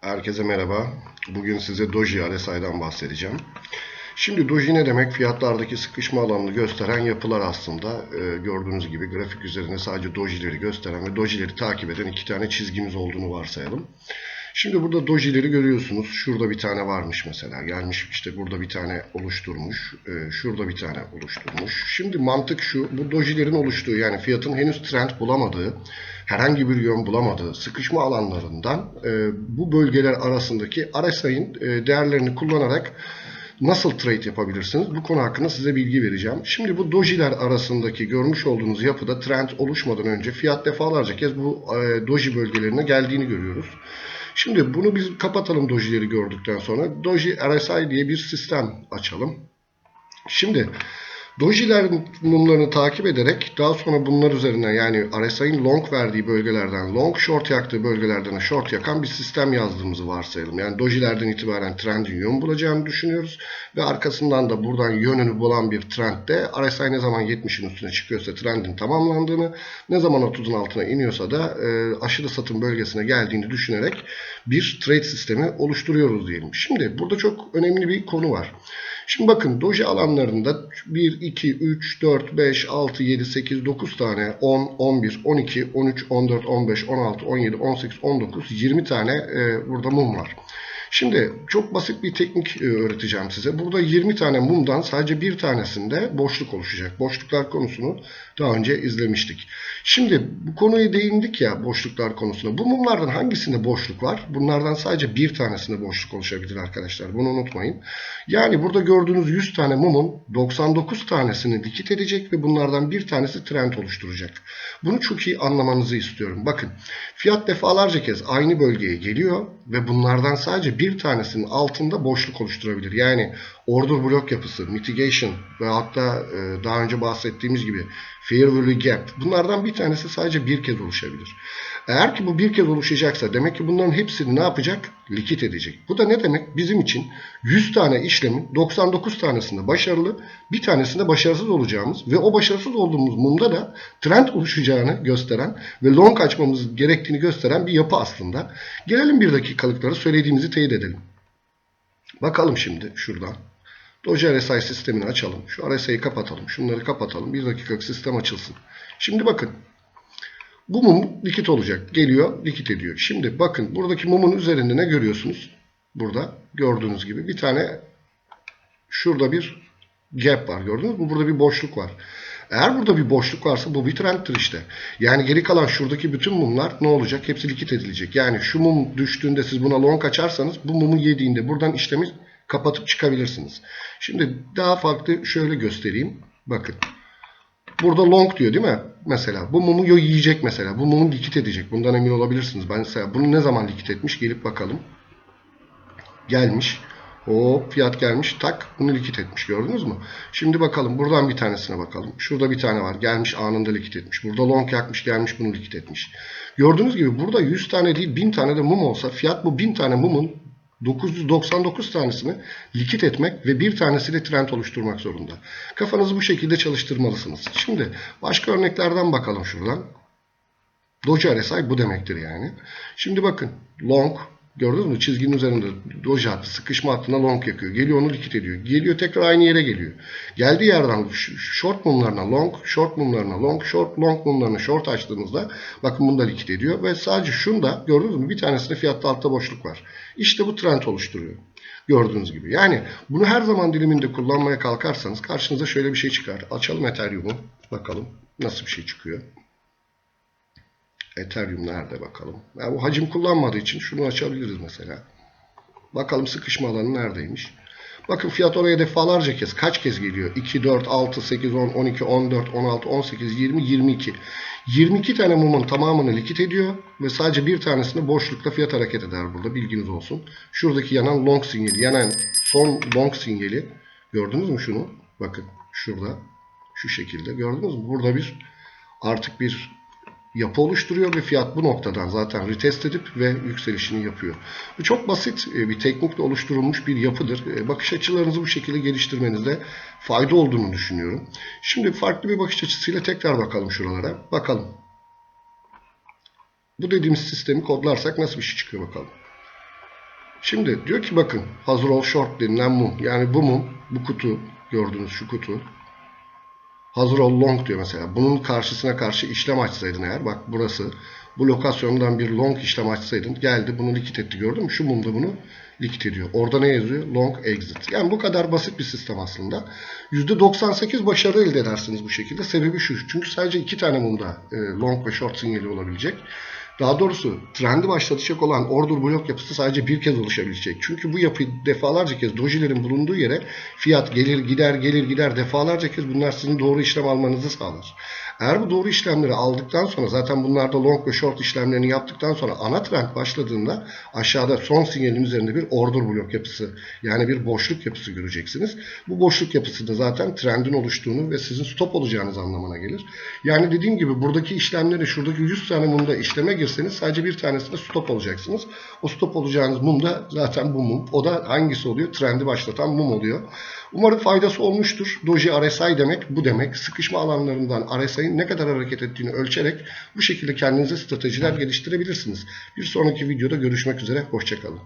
Herkese merhaba. Bugün size Doji RSI'den bahsedeceğim. Şimdi Doji ne demek? Fiyatlardaki sıkışma alanını gösteren yapılar aslında. Ee, gördüğünüz gibi grafik üzerinde sadece Doji'leri gösteren ve Doji'leri takip eden iki tane çizgimiz olduğunu varsayalım. Şimdi burada Doji'leri görüyorsunuz. Şurada bir tane varmış mesela. Gelmiş işte burada bir tane oluşturmuş. Ee, şurada bir tane oluşturmuş. Şimdi mantık şu. Bu Doji'lerin oluştuğu yani fiyatın henüz trend bulamadığı, herhangi bir yön bulamadığı sıkışma alanlarından e, bu bölgeler arasındaki RSI'nin e, değerlerini kullanarak nasıl trade yapabilirsiniz? Bu konu hakkında size bilgi vereceğim. Şimdi bu dojiler arasındaki görmüş olduğunuz yapıda trend oluşmadan önce fiyat defalarca kez bu e, doji bölgelerine geldiğini görüyoruz. Şimdi bunu biz kapatalım dojileri gördükten sonra. Doji RSI diye bir sistem açalım. Şimdi dojilerin mumlarını takip ederek daha sonra bunlar üzerinden yani RSI'nin long verdiği bölgelerden long short yaktığı bölgelerden short yakan bir sistem yazdığımızı varsayalım. Yani dojilerden itibaren trendin yön bulacağını düşünüyoruz. Ve arkasından da buradan yönünü bulan bir trendde RSI ne zaman 70'in üstüne çıkıyorsa trendin tamamlandığını, ne zaman 30'un altına iniyorsa da e, aşırı satım bölgesine geldiğini düşünerek bir trade sistemi oluşturuyoruz diyelim. Şimdi burada çok önemli bir konu var. Şimdi bakın doji alanlarında 1, 2, 3, 4, 5, 6, 7, 8, 9 tane 10, 11, 12, 13, 14, 15, 16, 17, 18, 19, 20 tane e, burada mum var. Şimdi çok basit bir teknik e, öğreteceğim size. Burada 20 tane mumdan sadece bir tanesinde boşluk oluşacak. Boşluklar konusunu daha önce izlemiştik. Şimdi bu konuya değindik ya boşluklar konusuna. Bu mumlardan hangisinde boşluk var? Bunlardan sadece bir tanesinde boşluk oluşabilir arkadaşlar. Bunu unutmayın. Yani burada gördüğünüz 100 tane mumun 99 tanesini dikit edecek ve bunlardan bir tanesi trend oluşturacak. Bunu çok iyi anlamanızı istiyorum. Bakın fiyat defalarca kez aynı bölgeye geliyor ve bunlardan sadece bir tanesinin altında boşluk oluşturabilir. Yani order blok yapısı, mitigation ve hatta e, daha önce bahsettiğimiz gibi fair value gap bunlardan bir tanesi sadece bir kez oluşabilir. Eğer ki bu bir kez oluşacaksa demek ki bunların hepsini ne yapacak? Likit edecek. Bu da ne demek? Bizim için 100 tane işlemin 99 tanesinde başarılı, bir tanesinde başarısız olacağımız ve o başarısız olduğumuz mumda da trend oluşacağını gösteren ve long açmamız gerektiğini gösteren bir yapı aslında. Gelelim bir dakikalıkları söylediğimizi teyit edelim. Bakalım şimdi şuradan. Doji RSI sistemini açalım. Şu RSI'yi kapatalım. Şunları kapatalım. Bir dakikalık sistem açılsın. Şimdi bakın. Bu mum likit olacak. Geliyor, likit ediyor. Şimdi bakın buradaki mumun üzerinde ne görüyorsunuz? Burada gördüğünüz gibi bir tane şurada bir gap var. Gördünüz mü? Burada bir boşluk var. Eğer burada bir boşluk varsa bu bir trendtir işte. Yani geri kalan şuradaki bütün mumlar ne olacak? Hepsi likit edilecek. Yani şu mum düştüğünde siz buna long açarsanız bu mumu yediğinde buradan işlemi kapatıp çıkabilirsiniz. Şimdi daha farklı şöyle göstereyim. Bakın. Burada long diyor değil mi? Mesela bu mumu yiyecek mesela. Bu mumu likit edecek. Bundan emin olabilirsiniz. Ben mesela bunu ne zaman likit etmiş? Gelip bakalım. Gelmiş. O fiyat gelmiş. Tak bunu likit etmiş. Gördünüz mü? Şimdi bakalım. Buradan bir tanesine bakalım. Şurada bir tane var. Gelmiş anında likit etmiş. Burada long yakmış. Gelmiş bunu likit etmiş. Gördüğünüz gibi burada 100 tane değil 1000 tane de mum olsa fiyat bu 1000 tane mumun 999 tanesini likit etmek ve bir tanesiyle trend oluşturmak zorunda. Kafanızı bu şekilde çalıştırmalısınız. Şimdi başka örneklerden bakalım şuradan. Doji RSI bu demektir yani. Şimdi bakın long gördünüz mü çizginin üzerinde doji hattı sıkışma hattına long yakıyor. Geliyor onu likit ediyor. Geliyor tekrar aynı yere geliyor. Geldiği yerden short mumlarına long, short mumlarına long, short long mumlarına short açtığınızda bakın bunu da likit ediyor ve sadece şunda gördünüz mü bir tanesinde fiyatta altta boşluk var. İşte bu trend oluşturuyor. Gördüğünüz gibi. Yani bunu her zaman diliminde kullanmaya kalkarsanız karşınıza şöyle bir şey çıkar. Açalım Ethereum'u. Bakalım nasıl bir şey çıkıyor. Ethereum nerede bakalım. Yani bu hacim kullanmadığı için şunu açabiliriz mesela. Bakalım sıkışma alanı neredeymiş. Bakın fiyat oraya defalarca kez kaç kez geliyor? 2, 4, 6, 8, 10, 12, 14, 16, 18, 20, 22. 22 tane mumun tamamını likit ediyor ve sadece bir tanesini boşlukta fiyat hareket eder burada bilginiz olsun. Şuradaki yanan long sinyali, yanan son long sinyali gördünüz mü şunu? Bakın şurada şu şekilde gördünüz mü? Burada bir artık bir yapı oluşturuyor ve fiyat bu noktadan zaten retest edip ve yükselişini yapıyor. Bu çok basit e, bir teknikle oluşturulmuş bir yapıdır. E, bakış açılarınızı bu şekilde geliştirmenizde fayda olduğunu düşünüyorum. Şimdi farklı bir bakış açısıyla tekrar bakalım şuralara. Bakalım. Bu dediğimiz sistemi kodlarsak nasıl bir şey çıkıyor bakalım. Şimdi diyor ki bakın hazır ol short denilen mum. Yani bu mum, bu kutu gördüğünüz şu kutu. Hazır ol long diyor mesela. Bunun karşısına karşı işlem açsaydın eğer bak burası bu lokasyondan bir long işlem açsaydın geldi bunu likit etti gördün mü? Şu mum da bunu likit ediyor. Orada ne yazıyor? Long exit. Yani bu kadar basit bir sistem aslında. %98 başarı elde edersiniz bu şekilde. Sebebi şu. Çünkü sadece iki tane mumda e, long ve short sinyali olabilecek. Daha doğrusu trendi başlatacak olan order blok yapısı sadece bir kez oluşabilecek. Çünkü bu yapı defalarca kez dojilerin bulunduğu yere fiyat gelir gider gelir gider defalarca kez bunlar sizin doğru işlem almanızı sağlar. Eğer bu doğru işlemleri aldıktan sonra zaten bunlarda long ve short işlemlerini yaptıktan sonra ana trend başladığında aşağıda son sinyalin üzerinde bir order blok yapısı yani bir boşluk yapısı göreceksiniz. Bu boşluk yapısı da zaten trendin oluştuğunu ve sizin stop olacağınız anlamına gelir. Yani dediğim gibi buradaki işlemleri şuradaki 100 tane mumda işleme girseniz sadece bir tanesinde stop olacaksınız. O stop olacağınız mum da zaten bu mum. O da hangisi oluyor? Trendi başlatan mum oluyor. Umarım faydası olmuştur. Doji RSI demek bu demek. Sıkışma alanlarından RSI'nin ne kadar hareket ettiğini ölçerek bu şekilde kendinize stratejiler geliştirebilirsiniz. Bir sonraki videoda görüşmek üzere. Hoşçakalın.